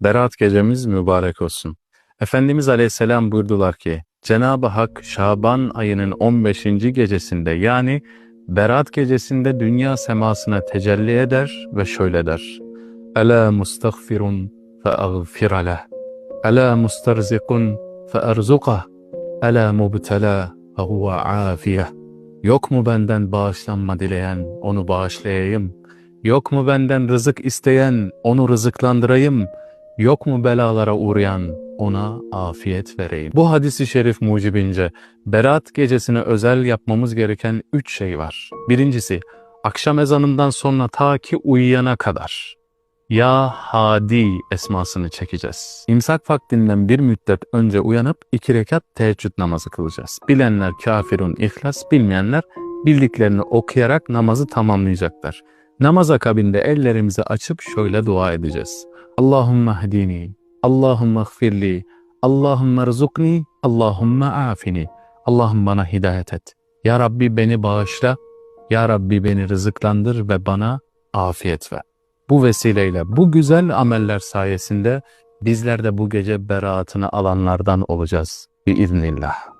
Berat gecemiz mübarek olsun. Efendimiz Aleyhisselam buyurdular ki, Cenab-ı Hak Şaban ayının 15. gecesinde yani Berat gecesinde dünya semasına tecelli eder ve şöyle der. Ela mustagfirun fe agfir leh. Ela mustarzikun fe erzukah. Ela mubtela fe huve afiyeh. Yok mu benden bağışlanma dileyen, onu bağışlayayım. Yok mu benden rızık isteyen, onu rızıklandırayım. Yok mu belalara uğrayan, ona afiyet vereyim. Bu hadisi şerif mucibince Berat gecesine özel yapmamız gereken üç şey var. Birincisi, akşam ezanından sonra ta ki uyuyana kadar Ya Hadi esmasını çekeceğiz. İmsak vaktinden bir müddet önce uyanıp iki rekat teheccüd namazı kılacağız. Bilenler kafirun ihlas, bilmeyenler bildiklerini okuyarak namazı tamamlayacaklar. Namaz akabinde ellerimizi açıp şöyle dua edeceğiz. Allahümme hdini, Allahümme gfirli, Allahümme rızukni, Allahümme afini. Allah'ım bana hidayet et. Ya Rabbi beni bağışla, Ya Rabbi beni rızıklandır ve bana afiyet ver. Bu vesileyle bu güzel ameller sayesinde bizler de bu gece beraatını alanlardan olacağız. Biiznillah.